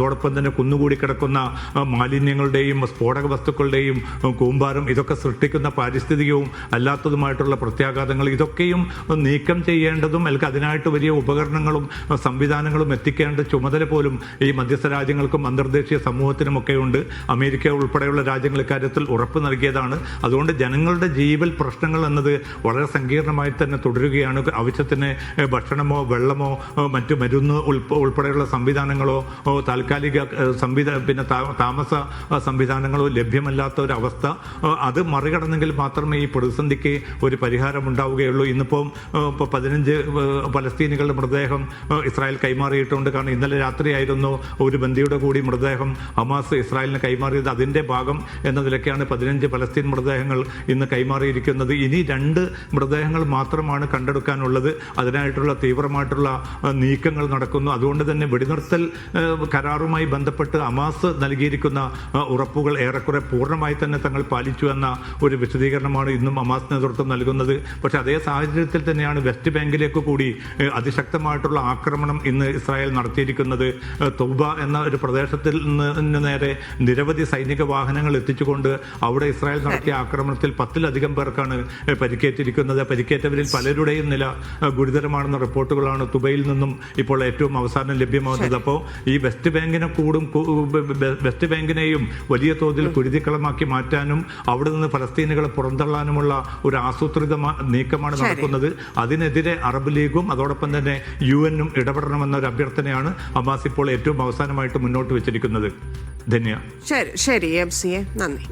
അതോടൊപ്പം തന്നെ കുന്നുകൂടി കിടക്കുന്ന മാലിന്യങ്ങളുടെയും സ്ഫോടക വസ്തുക്കളുടെയും കൂമ്പാരം ഇതൊക്കെ സൃഷ്ടിക്കുന്ന പാരിസ്ഥിതികവും അല്ലാത്തതുമായിട്ടുള്ള പ്രത്യാഘാതങ്ങൾ ഇതൊക്കെയും നീക്കം ചെയ്യേണ്ടതും അല്ലെങ്കിൽ അതിനായിട്ട് വലിയ ഉപകരണങ്ങളും സംവിധാനങ്ങളും എത്തിക്കേണ്ട ചുമതല പോലും ഈ മധ്യസ്ഥ രാജ്യങ്ങൾക്കും അന്തർദേശീയ സമൂഹത്തിനുമൊക്കെ ഉണ്ട് അമേരിക്ക ഉൾപ്പെടെയുള്ള രാജ്യങ്ങൾ ഇക്കാര്യത്തിൽ ഉറപ്പ് നൽകിയതാണ്. അതുകൊണ്ട് ജനങ്ങളുടെ ജീവൽ പ്രശ്നങ്ങൾ എന്നത് വളരെ സങ്കീർണമായി തന്നെ തുടരുകയാണ്. ആവശ്യത്തിന് ഭക്ഷണമോ വെള്ളമോ മറ്റു മരുന്ന് ഉൾപ്പെടെയുള്ള സംവിധാനങ്ങളോ ഓ, താൽക്കാലിക സംവിധാന സംവിധാ പിന്നെ താമസ സംവിധാനങ്ങളോ ലഭ്യമല്ലാത്ത ഒരു അവസ്ഥ അത് മറികടന്നെങ്കിൽ മാത്രമേ ഈ പ്രതിസന്ധിക്ക് ഒരു പരിഹാരം ഉണ്ടാവുകയുള്ളൂ ഇന്നിപ്പം പതിനഞ്ച് പലസ്തീനികളുടെ മൃതദേഹം ഇസ്രായേൽ കൈമാറിയിട്ടുണ്ട്. കാരണം ഇന്നലെ രാത്രിയായിരുന്നു ഒരു ബന്ധിയുടെ കൂടി മൃതദേഹം ഹമാസ് ഇസ്രായേലിന് കൈമാറിയത്. അതിന്റെ ഭാഗം എന്ന നിലയ്ക്കാണ് പതിനഞ്ച് പലസ്തീൻ മൃതദേഹങ്ങൾ ഇന്ന് കൈമാറിയിരിക്കുന്നത്. ഇനി രണ്ട് മൃതദേഹങ്ങൾ മാത്രമാണ് കണ്ടെടുക്കാനുള്ളത്. അതിനായിട്ടുള്ള തീവ്രമായിട്ടുള്ള നീക്കങ്ങൾ നടക്കുന്നു. അതുകൊണ്ട് തന്നെ വെടിനിർത്തൽ ആ, കരാറുമായി ബന്ധപ്പെട്ട് അമാസ് നൽകിയിരിക്കുന്ന ഉറപ്പുകൾ ഏറെക്കുറെ പൂർണമായി തന്നെ തങ്ങൾ പാലിച്ചു എന്ന ഒരു വിശദീകരണമാണ് ഇന്നും അമാസ് നേതൃത്വം നൽകുന്നത്. പക്ഷേ അതേ സാഹചര്യത്തിൽ തന്നെയാണ് വെസ്റ്റ് ബാങ്കിലേക്ക് കൂടി അതിശക്തമായിട്ടുള്ള ആക്രമണം ഇന്ന് ഇസ്രായേൽ നടത്തിയിരിക്കുന്നത്. തൗബ എന്ന ഒരു പ്രദേശത്തിൽ നിന്ന് നേരെ നിരവധി സൈനിക വാഹനങ്ങൾ എത്തിച്ചുകൊണ്ട് അവിടെ ഇസ്രായേൽ നടത്തിയ ആക്രമണത്തിൽ പത്തിലധികം പേർക്കാണ് പരിക്കേറ്റിരിക്കുന്നത്. പരിക്കേറ്റവരിൽ പലരുടെയും നില ഗുരുതരമാണെന്ന റിപ്പോർട്ടുകളാണ് തുബയിൽ നിന്നും ഇപ്പോൾ ഏറ്റവും അവസാനം ലഭ്യമാകുന്നത്. അപ്പോൾ ഈ വെസ്റ്റ് ബാങ്കിനെ കൂടും വെസ്റ്റ് ബാങ്കിനെയും വലിയ തോതിൽ കുരുതിക്കളമാക്കി മാറ്റാനും അവിടെ നിന്ന് ഫലസ്തീനുകളെ പുറന്തള്ളാനുമുള്ള ഒരു ആസൂത്രിത നീക്കമാണ് നടക്കുന്നത്. അതിനെതിരെ അറബ് ലീഗും അതോടൊപ്പം തന്നെ യു എന്നും ഇടപെടണമെന്ന ഒരു അഭ്യർത്ഥനയാണ് അബ്ബാസ് ഇപ്പോൾ ഏറ്റവും അവസാനമായിട്ട് മുന്നോട്ട് വെച്ചിരിക്കുന്നത്. ധന്യ. ശരി ശരി എം സി എ നന്ദി.